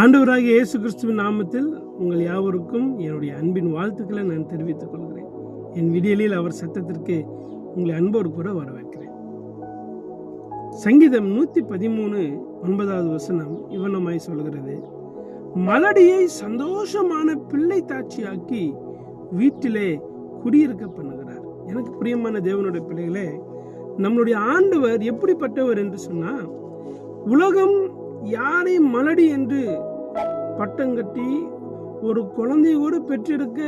ஆண்டவராக இயேசு கிறிஸ்துவின் நாமத்தில் உங்கள் யாவருக்கும் என்னுடைய அன்பின் வாழ்த்துக்களை நான் தெரிவித்துக் கொள்கிறேன். என் விடியலில் அவர் சத்தத்திற்கு உங்களை அன்போடு கூட வரவேற்கிறேன். சங்கீதம் நூற்றி பதிமூணு ஒன்பதாவது வசனம் இவனமாய் சொல்கிறது மலடியை சந்தோஷமான பிள்ளை தாட்சியாக்கி வீட்டிலே குடியிருக்க பண்ணுகிறார். எனக்கு பிரியமான தேவனுடைய பிள்ளைகளே நம்மளுடைய ஆண்டவர் எப்படிப்பட்டவர் என்று சொன்னா உலகம் யாரை மலடி என்று பட்டம் கட்டி ஒரு குழந்தையோடு பெற்றெடுக்க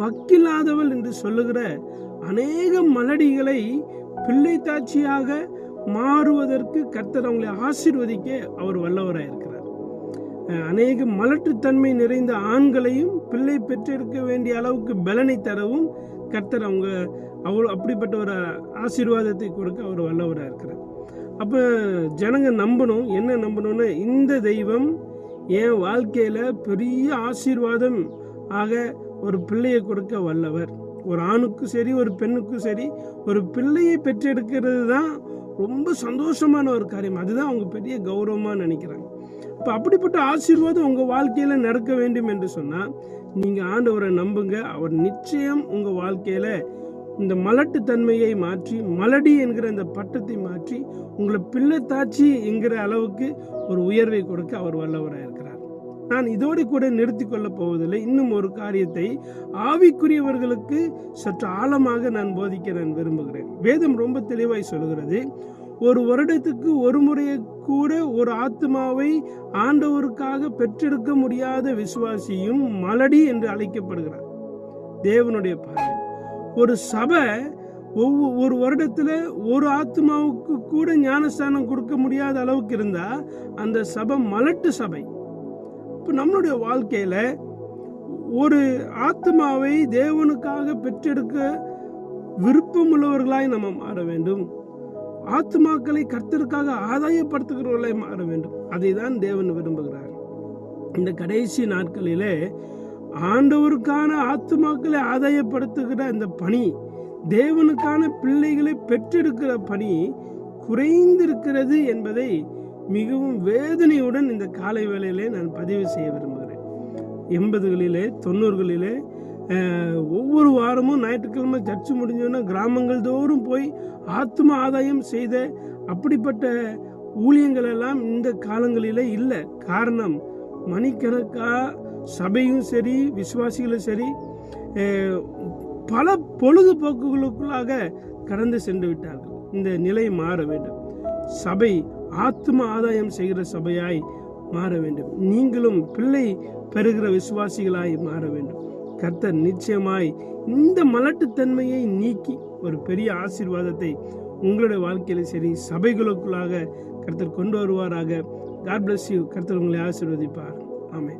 வக்கில்லாதவள் என்று சொல்லுகிற அநேக மலடிகளை பிள்ளை தாட்சியாக மாறுவதற்கு கர்த்தர் அவங்களை ஆசிர்வதிக்க அவர் வல்லவராக இருக்கிறார். அநேக மலட்டுத்தன்மை நிறைந்த ஆண்களையும் பிள்ளை பெற்றெடுக்க வேண்டிய அளவுக்கு பலனை தரவும் கர்த்தர் அவங்க அவ்வளோ அப்படிப்பட்ட ஒரு ஆசீர்வாதத்தை கொடுக்க அவர் வல்லவராக இருக்கிறார். அப்போ ஜனங்க நம்பணும். என்ன நம்பணும்னா இந்த தெய்வம் என் வாழ்க்கையில் பெரிய ஆசீர்வாதம் ஆக ஒரு பிள்ளையை கொடுக்க வல்லவர். ஒரு ஆணுக்கும் சரி ஒரு பெண்ணுக்கும் சரி ஒரு பிள்ளையை பெற்றெடுக்கிறது தான் ரொம்ப சந்தோஷமான ஒரு காரியம். அதுதான் அவங்க பெரிய கௌரவமாக நினைக்கிறாங்க. இப்போ அப்படிப்பட்ட ஆசீர்வாதம் உங்கள் வாழ்க்கையில் நடக்க வேண்டும் என்று சொன்னால் நீங்கள் ஆண்டவரை நம்புங்க. அவர் நிச்சயம் உங்கள் வாழ்க்கையில் இந்த மலட்டுத்தன்மையை மாற்றி மலடி என்கிற அந்த பட்டத்தை மாற்றி உங்களை பிள்ளைத்தாச்சி என்கிற அளவுக்கு ஒரு உயர்வை கொடுக்க அவர் வல்லவராக இருக்கிறார். நான் இதோடு கூட நிறுத்தி கொள்ளப் போவதில்லை. இன்னும் ஒரு காரியத்தை ஆவிக்குரியவர்களுக்கு சற்று ஆழமாக நான் போதிக்க நான் விரும்புகிறேன். வேதம் ரொம்ப தெளிவாய் சொல்கிறது ஒரு வருடத்துக்கு ஒரு முறையை கூட ஒரு ஆத்மாவை ஆண்டவருக்காக பெற்றெடுக்க முடியாத விசுவாசியும் மலடி என்று அழைக்கப்படுகிறார். தேவனுடைய பார்வை. ஒரு சபை ஒவ்வொரு ஒரு வருடத்தில் ஒரு ஆத்மாவுக்கு கூட ஞானஸ்தானம் கொடுக்க முடியாத அளவுக்கு இருந்தால் அந்த சபை மலட்டு சபை. இப்போ நம்மளுடைய வாழ்க்கையில் ஒரு ஆத்மாவை தேவனுக்காக பெற்றெடுக்க விருப்பமுள்ளவர்களாய் நம்ம மாற வேண்டும். ஆத்மாக்களை கர்த்தருக்காக ஆதாயப்படுத்துகிறவர்களாய் மாற வேண்டும். அதை தான் தேவன் விரும்புகிறார். இந்த கடைசி நாட்களிலே ஆண்டவருக்கான ஆத்துமாக்களை ஆதாயப்படுத்துகிற இந்த பணி தேவனுக்கான பிள்ளைகளை பெற்றெடுக்கிற பணி குறைந்திருக்கிறது என்பதை மிகவும் வேதனையுடன் இந்த காலை வேளையிலே நான் பதிவு செய்ய விரும்புகிறேன். எண்பதுகளிலே தொண்ணூறுகளிலே ஒவ்வொரு வாரமும் ஞாயிற்றுக்கிழமை சர்ச்சு முடிஞ்சோன்னா கிராமங்கள் தோறும் போய் ஆத்ம ஆதாயம் செய்த அப்படிப்பட்ட ஊழியங்கள் எல்லாம் இந்த காலங்களிலே இல்லை. காரணம் மணிக்கணக்காக சபையும் சரி விசுவாசிகளும் சரி பல பொழுதுபோக்குகளுக்குள்ளாக கடந்து சென்று விட்டார்கள். இந்த நிலை மாற வேண்டும். சபை ஆத்ம ஆதாயம் செய்கிற சபையாய் மாற வேண்டும். நீங்களும் பிள்ளை பெறுகிற விசுவாசிகளாய் மாற வேண்டும். கர்த்தர் நிச்சயமாய் இந்த மலட்டுத்தன்மையை நீக்கி ஒரு பெரிய ஆசீர்வாதத்தை உங்களுடைய வாழ்க்கையில சரி சபைகளுக்குள்ளாக கர்த்தர் கொண்டு வருவாராக. காட் பிளஸ் யூ கர்த்தர் உங்களை ஆசீர்வதிப்பார். ஆமே